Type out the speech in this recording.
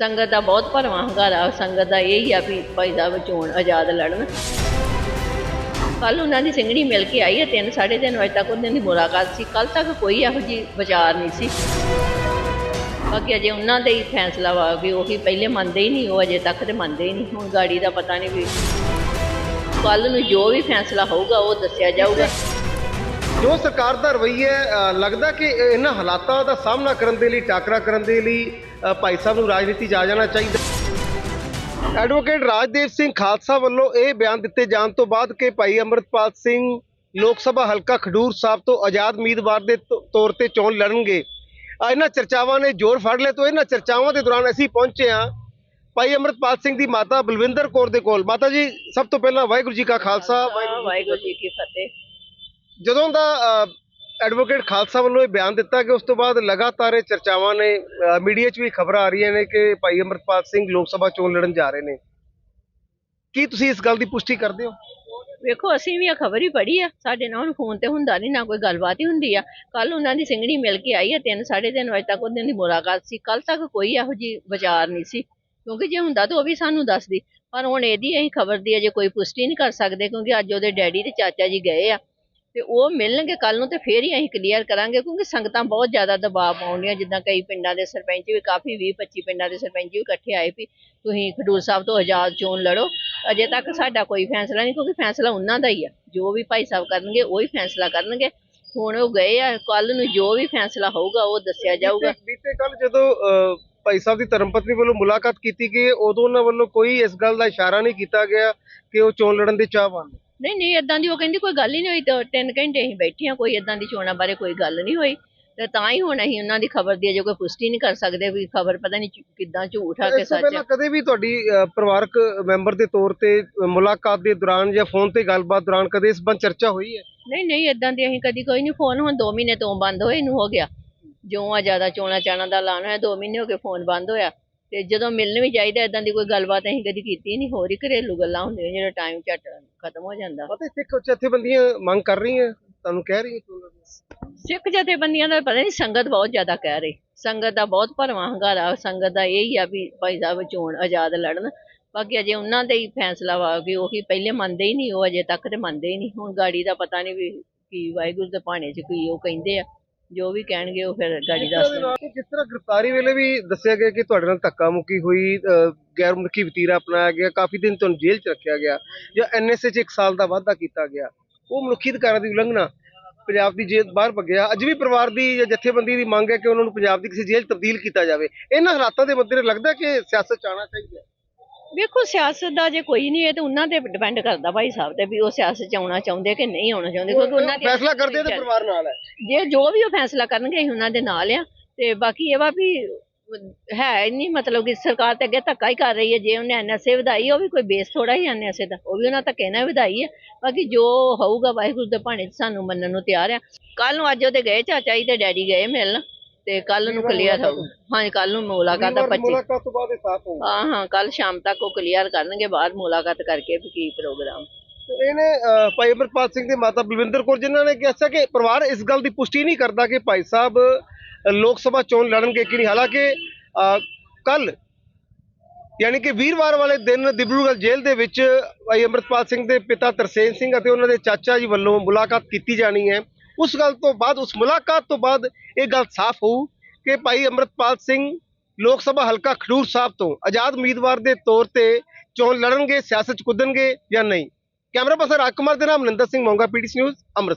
ਸੰਗਤ ਦਾ ਬਹੁਤ ਭਰਵਾਂ ਹੰਗਾਰਾ ਸੰਗਤ ਦਾ ਇਹ ਹੀ ਆ ਵੀ ਭਾਈ ਸਾਹਿਬ ਚੋਣ ਆਜ਼ਾਦ ਲੜਨ। ਕੱਲ ਉਹਨਾਂ ਦੀ ਸਿੰਘਣੀ ਮਿਲ ਕੇ ਆਈ ਹੈ 3 3:30 ਵਜੇ ਤੱਕ ਉਹਨਾਂ ਦੀ ਮੁਲਾਕਾਤ ਸੀ। ਕੱਲ ਤੱਕ ਕੋਈ ਇਹੋ ਜੀ ਵਿਚਾਰ ਨਹੀਂ ਸੀ। ਬਾਕੀ ਅਜੇ ਉਹਨਾਂ ਦਾ ਹੀ ਫੈਸਲਾ ਵਾ ਵੀ ਉਹੀ ਪਹਿਲੇ ਮੰਨਦੇ ਹੀ ਨਹੀਂ, ਉਹ ਅਜੇ ਤੱਕ ਤੇ ਮੰਨਦੇ ਹੀ ਨਹੀਂ। ਹੁਣ ਗਾੜੀ ਦਾ ਪਤਾ ਨਹੀਂ ਵੀ ਕੱਲ ਨੂੰ ਜੋ ਵੀ ਫੈਸਲਾ ਹੋਊਗਾ, ਉਹ ਦੱਸਿਆ ਜਾਊਗਾ। ਜੋ ਸਰਕਾਰ ਦਾ ਰਵੱਈਆ ਲੱਗਦਾ ਕਿ ਇਹਨਾਂ ਹਾਲਾਤਾਂ ਦਾ ਸਾਹਮਣਾ ਕਰਨ ਦੇ ਲਈ, ਟਾਕਰਾ ਕਰਨ ਦੇ ਲਈ ਭਾਈ ਸਾਹਿਬ ਨੂੰ ਰਾਜਨੀਤੀ 'ਚ ਆ ਜਾਣਾ ਚਾਹੀਦਾ ਐਡਵੋਕੇਟ ਰਾਜਦੇਵ ਸਿੰਘ ਖਾਲਸਾ ਵੱਲੋਂ ਇਹ ਬਿਆਨ ਦਿੱਤੇ ਜਾਣ ਤੋਂ ਬਾਅਦ ਕਿ ਭਾਈ ਅਮਰਤਪਾਲ ਸਿੰਘ ਲੋਕ ਸਭਾ ਹਲਕਾ ਖਡੂਰ ਸਾਹਿਬ ਤੋਂ ਆਜ਼ਾਦ ਉਮੀਦਵਾਰ ਦੇ ਤੌਰ ਤੇ ਚੋਣ ਲੜਨਗੇ। ਇਹਨਾਂ ਚਰਚਾਵਾਂ ਨੇ ਜ਼ੋਰ ਫੜ ਲਿਆ ਤੋਂ ਇਹਨਾਂ ਚਰਚਾਵਾਂ ਦੇ ਦੌਰਾਨ ਅਸੀਂ ਪਹੁੰਚੇ ਹਾਂ ਭਾਈ ਅਮਰਤਪਾਲ ਸਿੰਘ ਦੀ ਮਾਤਾ ਬਲਵਿੰਦਰ ਕੌਰ ਦੇ ਕੋਲ। ਮਾਤਾ ਜੀ, ਸਭ ਤੋਂ ਪਹਿਲਾਂ ਵਾਹਿਗੁਰੂ ਜੀ ਕਾ ਖਾਲਸਾ, ਵਾਹਿਗੁਰੂ ਜੀ ਕੀ ਫਤਿਹ। ਜਦੋਂ ਦਾ ਐਡਵੋਕੇਟ ਖਾਲਸਾ ਵੱਲੋਂ ਇਹ ਬਿਆਨ ਦਿੱਤਾ ਕਿ ਉਸ ਤੋਂ ਬਾਅਦ ਲਗਾਤਾਰ ਇਹ ਚਰਚਾਵਾਂ ਨੇ ਮੀਡੀਆ 'ਚ ਵੀ ਖਬਰਾਂ ਆ ਰਹੀਆਂ ਨੇ ਕਿ ਭਾਈ ਅਮਰਪਾਲ ਸਿੰਘ ਲੋਕ ਸਭਾ ਚੋਣ ਲੜਨ ਜਾ ਰਹੇ ਨੇ। ਕੀ ਤੁਸੀਂ ਇਸ ਗੱਲ ਦੀ ਪੁਸ਼ਟੀ ਕਰਦੇ ਹੋ? ਵੇਖੋ, ਅਸੀਂ ਵੀ ਇਹ ਖਬਰ ਹੀ ਪੜ੍ਹੀ ਆ। ਸਾਡੇ ਨਾਲ ਹੁਣ ਫੋਨ ਤੇ ਹੁੰਦਾ ਨਹੀਂ ਨਾ ਕੋਈ ਗੱਲਬਾਤ ਹੀ ਹੁੰਦੀ ਆ। ਕੱਲ ਉਹਨਾਂ ਦੀ ਸਿੰਘਣੀ ਮਿਲ ਕੇ ਆਈ ਆ 3 3:30 ਵਜੇ ਤੱਕ ਉਹਨਾਂ ਦੀ ਮੁਲਾਕਾਤ ਸੀ। ਕੱਲ ਤੱਕ ਕੋਈ ਇਹੋ ਜੀ ਵਿਚਾਰ ਨਹੀਂ ਸੀ। ਕਿਉਂਕਿ ਜੇ ਹੁੰਦਾ ਤਾਂ ਉਹ ਵੀ ਸਾਨੂੰ ਦੱਸਦੀ। ਪਰ ਹੁਣ ਇਹਦੀ ਅਸੀਂ ਖਬਰ ਦੀ ਅਜੇ ਕੋਈ ਪੁਸ਼ਟੀ ਨਹੀਂ ਕਰ ਸਕਦੇ, ਕਿਉਂਕਿ ਅੱਜ ਉਹਦੇ ਡੈਡੀ ਤੇ ਚਾਚਾ ਜੀ ਗਏ ਆ। ਤੇ ਉਹ ਮਿਲਣਗੇ ਕੱਲ ਨੂੰ ਤੇ ਫੇਰ ਹੀ ਅਸੀਂ ਕਲੀਅਰ ਕਰਾਂਗੇ ਕਿਉਂਕਿ ਸੰਗਤਾਂ ਬਹੁਤ ਜ਼ਿਆਦਾ ਦਬਾਅ ਪਾਉਂਦੀਆਂ ਜਿੱਦਾਂ ਕਈ ਪਿੰਡਾਂ ਦੇ ਸਰਪੰਚ ਵੀ ਕਾਫੀ 20 25 ਪਿੰਡਾਂ ਦੇ ਸਰਪੰਚ ਵੀ ਇਕੱਠੇ ਆਏ ਵੀ ਤੁਸੀਂ ਖਡੂਰ ਸਾਹਿਬ ਤੋਂ ਆਜ਼ਾਦ ਚੋਣ ਲੜੋ। ਅਜੇ ਤੱਕ ਸਾਡਾ ਕੋਈ ਫੈਸਲਾ ਨਹੀਂ ਕਿਉਂਕਿ ਫੈਸਲਾ ਉਹਨਾਂ ਦਾ ਹੀ ਆ। ਜੋ ਵੀ ਭਾਈ ਸਾਹਿਬ ਕਰਨਗੇ ਉਹ ਹੀ ਫੈਸਲਾ ਕਰਨਗੇ। ਹੁਣ ਉਹ ਗਏ ਆ ਕੱਲ ਨੂੰ ਜੋ ਵੀ ਫੈਸਲਾ ਹੋਊਗਾ ਉਹ ਦੱਸਿਆ ਜਾਊਗਾ। ਬੀਤੇ ਕੱਲ ਜਦੋਂ ਭਾਈ ਸਾਹਿਬ ਦੀ ਧਰਮਪਤਨੀ ਵੱਲੋਂ ਮੁਲਾਕਾਤ ਕੀਤੀ ਗਈ ਉਦੋਂ ਉਹਨਾਂ ਵੱਲੋਂ ਕੋਈ ਇਸ ਗੱਲ ਦਾ ਇਸ਼ਾਰਾ ਨਹੀਂ ਕੀਤਾ ਗਿਆ ਕਿ ਉਹ ਚੋਣ ਲੜਨ ਦੇ ਚਾਹਵਾਨ ਨੇ। ਨਹੀਂ ਨਹੀਂ ਇਦਾਂ ਦੀ ਉਹ ਕਹਿੰਦੀ ਕੋਈ ਗੱਲ ਹੀ ਨਹੀਂ ਹੋਈ ਤਾਂ ਤਿੰਨ ਘੰਟੇ ਅਸੀਂ ਬੈਠੇ ਆ ਕੋਈ ਇਦਾਂ ਦੀ ਚੋਣਾਂ ਬਾਰੇ ਕੋਈ ਗੱਲ ਨਹੀਂ ਹੋਈ। ਤੇ ਤਾਂ ਹੀ ਹੁਣ ਅਸੀਂ ਉਹਨਾਂ ਦੀ ਖਬਰ ਦੀ ਅਜੇ ਕੋਈ ਪੁਸ਼ਟੀ ਨਹੀਂ ਕਰ ਸਕਦੇ ਵੀ ਖਬਰ ਪਤਾ ਨਹੀਂ ਕਿੱਦਾਂ ਝੂਠ ਆ ਕਿ ਸੱਚ ਪਹਿਲਾਂ ਕਦੇ ਵੀ ਤੁਹਾਡੀ ਪਰਿਵਾਰਕ ਮੈਂਬਰ ਦੇ ਤੌਰ ਤੇ ਮੁਲਾਕਾਤ ਦੇ ਦੌਰਾਨ ਜਾਂ ਫੋਨ ਤੇ ਗੱਲਬਾਤ ਦੌਰਾਨ ਕਦੇ ਇਸ ਬੰਦ ਚਰਚਾ ਹੋਈ ਹੈ? ਨਹੀਂ ਨਹੀਂ ਇਦਾਂ ਦੀ ਅਸੀਂ ਕਦੀ ਕੋਈ ਨਹੀਂ ਫੋਨ ਹੁਣ 2 ਮਹੀਨੇ ਤੋਂ ਬੰਦ ਹੋਏ ਨੂੰ ਹੋ ਗਿਆ। ਜਿਉਂ ਆ ਜ਼ਿਆਦਾ ਚੋਣਾ ਚਾਣਾ ਦਾ ਐਲਾਨ ਹੋਇਆ 2 ਮਹੀਨੇ ਹੋ ਗਏ ਫੋਨ ਬੰਦ ਹੋਇਆ। ਤੇ ਜਦੋਂ ਮਿਲਣ ਵੀ ਚਾਹੀਦਾ ਇਦਾਂ ਦੀ ਕੋਈ ਗੱਲਬਾਤ ਅਸੀਂ ਕਦੀ ਕੀਤੀ ਨਹੀਂ ਹੋਰ ਹੀ ਘਰੇਲੂ ਗੱਲਾਂ ਹੁੰਦੀਆਂ ਜਿਹੜਾ ਟਾਈਮ ਝੱਟ ਖਤਮ ਹੋ ਜਾਂਦਾ। ਪਤਾ ਸਿੱਖ ਜਥੇਬੰਦੀਆਂ ਮੰਗ ਕਰ ਰਹੀਆਂ ਤੁਹਾਨੂੰ ਕਹਿ ਰਹੀਆਂ। ਸਿੱਖ ਜਥੇਬੰਦੀਆਂ ਦਾ ਪਤਾ ਨਹੀਂ ਸੰਗਤ ਬਹੁਤ ਜ਼ਿਆਦਾ ਕਹਿ ਰਹੀ। ਸੰਗਤ ਦਾ ਬਹੁਤ ਭਰਵਾਂ ਹੰਗਾਰਾ ਸੰਗਤ ਦਾ ਇਹ ਹੀ ਆ ਵੀ ਭਾਈ ਸਾਹਿਬ ਚੋਣ ਆਜ਼ਾਦ ਲੜਨ। ਬਾਕੀ ਅਜੇ ਉਹਨਾਂ ਦਾ ਹੀ ਫੈਸਲਾ ਵਾ ਕਿ ਉਹੀ ਪਹਿਲੇ ਮੰਨਦੇ ਹੀ ਨਹੀਂ ਉਹ ਅਜੇ ਤੱਕ ਤੇ ਮੰਨਦੇ ਹੀ ਨਹੀਂ। ਹੁਣ ਗਾੜੀ ਦਾ ਪਤਾ ਨਹੀਂ ਵੀ ਕੀ ਵਾਹਿਗੁਰੂ ਦੇ ਭਾਣੇ 'ਚ ਕੀ ਉਹ ਕਹਿੰਦੇ ਆ। ਜੋ ਵੀ ਕਹਿਣਗੇ ਉਹ ਫਿਰ ਗਾੜੀ ਦੱਸ ਦੇਣਗੇ। ਜਿਸ ਤਰ੍ਹਾਂ ਗ੍ਰਿਫਤਾਰੀ ਵੇਲੇ ਵੀ ਦੱਸਿਆ ਗਿਆ ਕਿ ਤੁਹਾਡੇ ਨਾਲ ਧੱਕਾ ਮੁੱਕੀ ਹੋਈ ਅ, ਗੈਰ ਮੁਲਕੀ ਵਤੀਰਾ ਅਪਣਾਇਆ ਗਿਆ ਕਾਫੀ ਦਿਨ ਤੁਹਾਨੂੰ ਜੇਲ੍ਹ 'ਚ ਰੱਖਿਆ ਗਿਆ ਜਾਂ ਐਨਐਸਏ 'ਚ 1 ਸਾਲ ਦਾ ਵਾਅਦਾ ਕੀਤਾ ਗਿਆ। ਉਹ ਮਨੁੱਖੀ ਅਧਿਕਾਰਾਂ ਦੀ ਉਲੰਘਣਾ ਪੰਜਾਬ ਦੀ ਜੇਲ੍ਹ ਬਾਹਰ ਭੱਗਿਆ। ਅੱਜ ਵੀ ਪਰਿਵਾਰ ਦੀ ਜਾਂ ਜਥੇਬੰਦੀ ਦੀ ਮੰਗ ਹੈ ਕਿ ਉਹਨਾਂ ਨੂੰ ਪੰਜਾਬ ਦੀ ਕਿਸੇ ਜੇਲ੍ਹ 'ਚ ਤਬਦੀਲ ਕੀਤਾ ਜਾਵੇ। ਇਹਨਾਂ ਹਾਲਾਤਾਂ ਦੇ ਮੱਦੇ ਲੱਗਦਾ ਕਿ ਸਿਆਸਤ 'ਚ ਆਉਣਾ ਚਾਹੀਦਾ ਹੈ। ਵੇਖੋ ਸਿਆਸਤ ਦਾ ਜੇ ਕੋਈ ਨਹੀਂ ਇਹ ਤੇ ਉਹਨਾਂ ਤੇ ਡਿਪੈਂਡ ਕਰਦਾ ਭਾਈ ਸਾਹਿਬ ਤੇ ਵੀ ਉਹ ਸਿਆਸਤ 'ਚ ਆਉਣਾ ਚਾਹੁੰਦੇ ਕਿ ਨਹੀਂ ਆਉਣਾ ਚਾਹੁੰਦੇ ਕਿਉਂਕਿ ਉਹਨਾਂ ਦੀ ਫੈਸਲਾ ਕਰਦੇ ਤੇ ਪਰਿਵਾਰ ਨਾਲ ਹੈ। ਜੇ ਜੋ ਵੀ ਉਹ ਫੈਸਲਾ ਕਰਨਗੇ ਅਸੀਂ ਉਹਨਾਂ ਦੇ ਨਾਲ ਆ। ਤੇ ਬਾਕੀ ਇਹ ਵਾ ਵੀ ਹੈ ਨਹੀਂ ਮਤਲਬ ਕਿ ਸਰਕਾਰ ਤੇ ਅੱਗੇ ਧੱਕਾ ਹੀ ਕਰ ਰਹੀ ਹੈ। ਜੇ ਉਹਨੇ ਐਨਐਸਏ ਵਧਾਈ ਉਹ ਵੀ ਕੋਈ ਬੇਸ ਥੋੜਾ ਹੀ ਐਨਐਸਏ ਦਾ। ਉਹ ਵੀ ਉਹਨਾਂ ਧੱਕੇ ਨਾਲ ਵਧਾਈ ਹੈ ਬਾਕੀ ਜੋ ਹੋਊਗਾ ਵਾਹਿਗੁਰੂ ਦੇ ਭਾਣੇ ਸਾਨੂੰ ਮੰਨਣ ਨੂੰ ਤਿਆਰ ਆ। ਕੱਲ ਨੂੰ ਅੱਜ ਉਹਦੇ ਗਏ ਚਾਚਾ ਜੀ ਤੇ ਡੈਡੀ ਗਏ ਮਿਲਣ। ਤੇ ਕੱਲ ਨੂੰ ਕਲੀਅਰ ਹੋਊ। ਹਾਂਜੀ ਕੱਲ ਨੂੰ ਮੁਲਾਕਾਤ ਆ 25 ਮੁਲਾਕਾਤ ਤੋਂ ਬਾਅਦ ਇਹ ਸਾਫ਼ ਹੋਊਗਾ ਹਾਂ ਹਾਂ ਕੱਲ ਸ਼ਾਮ ਤੱਕ ਉਹ ਕਲੀਅਰ ਕਰਨਗੇ ਬਾਅਦ ਮੁਲਾਕਾਤ ਕਰਕੇ ਵੀ ਕੀ ਪ੍ਰੋਗਰਾਮ ਇਹਨੇ ਅਹ, ਭਾਈ ਅਮਰਪਾਲ ਸਿੰਘ ਦੇ ਮਾਤਾ ਬਲਵਿੰਦਰ ਕੌਰ ਜਿਨ੍ਹਾਂ ਨੇ ਕਿਹਾ ਸੀ ਕਿ ਪਰਿਵਾਰ ਇਸ ਗੱਲ ਦੀ ਪੁਸ਼ਟੀ ਨਹੀਂ ਕਰਦਾ ਕਿ ਭਾਈ ਸਾਹਿਬ ਲੋਕ ਸਭਾ ਚੋਣ ਲੜਨਗੇ ਕਿ ਨਹੀਂ। ਹਾਲਾਂਕਿ ਕੱਲ ਯਾਨੀ ਕਿ ਵੀਰਵਾਰ ਵਾਲੇ ਦਿਨ ਦਿਬਰੂਗੜ੍ਹ ਜੇਲ੍ਹ ਦੇ ਵਿੱਚ ਭਾਈ ਅਮਰਪਾਲ ਸਿੰਘ ਦੇ ਪਿਤਾ ਤਰਸੇਮ ਸਿੰਘ ਅਤੇ ਉਹਨਾਂ ਦੇ ਚਾਚਾ ਜੀ ਵੱਲੋਂ ਮੁਲਾਕਾਤ ਕੀਤੀ ਜਾਣੀ ਹੈ। ਉਸ ਗੱਲ ਤੋਂ ਬਾਅਦ, ਉਸ ਮੁਲਾਕਾਤ ਤੋਂ ਬਾਅਦ ਇਹ ਗੱਲ ਸਾਫ਼ ਹੋਊ ਕਿ ਭਾਈ ਅਮਰਪਾਲ ਸਿੰਘ ਲੋਕ ਸਭਾ ਹਲਕਾ ਖਡੂਰ ਸਾਹਿਬ ਤੋਂ ਆਜ਼ਾਦ ਉਮੀਦਵਾਰ ਦੇ ਤੌਰ ਤੇ ਚੋਣ ਲੜਨਗੇ, ਸਿਆਸਤ ਚ ਕੁੱਦਣਗੇ ਜਾਂ ਨਹੀਂ? ਕੈਮਰਾ ਪਰਸਨ ਰਾਜ ਕੁਮਾਰ ਦੇ ਨਾਮ ਨੰਦਰ ਸਿੰਘ ਮੋਂਗਾ, ਪੀਟੀਸੀ ਨਿਊਜ਼ ਅੰਮ੍ਰਿਤਸਰ